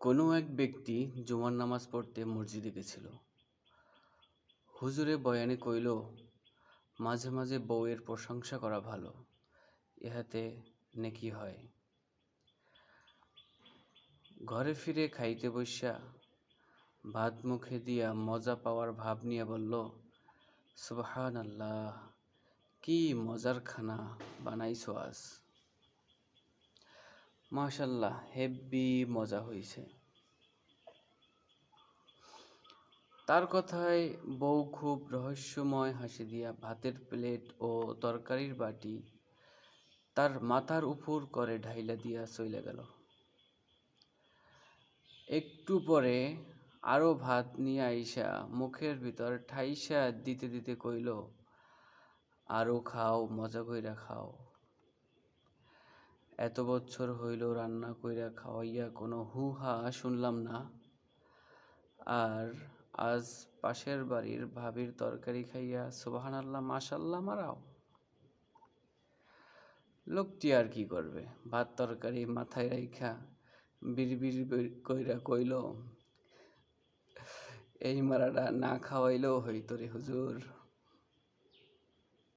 কোনো এক ব্যক্তি জুমার নামাজ পড়তে মসজিদে গেছিল। হুজুরে বয়ানে কইল, মাঝে মাঝে বউয়ের প্রশংসা করা ভালো, ইহাতে নেকি হয়। ঘরে ফিরে খাইতে বসা ভাত মুখে দিয়া মজা পাওয়ার ভাব নিয়ে বলল সুবহান আল্লাহ কি মজার খানা বানাইছো আজ। মাশাল্লাহ, হেব্বি মজা হয়েছে। তার কথায়, বউ খুব রহস্যময় হাসি দিয়া ভাতের প্লেট ও তরকারির বাটি তার মাথার উপর করে ঢাইলা দিয়া চইলা গেল। একটু পরে আরও ভাত নিয়ে আইসা মুখের ভিতর ঠাইসা দিতে দিতে কইল আরও খাও, মজা কইরা খাও। এত বছর হইল রান্না কইরা খাওয়াইয়া কোনো হু হা শুনলাম না। আর আজ পাশের বাড়ির ভাবির তরকারি খাইয়া সুবাহান আল্লাহ মাশাল্লাহ মারাও। লোকটি আর কি করবে? ভাত তরকারি মাথায় রাইখা বিড়বিড় কইরা কইল, এই মারাটা না খাওয়াইলেও হইতো রে হুজুর।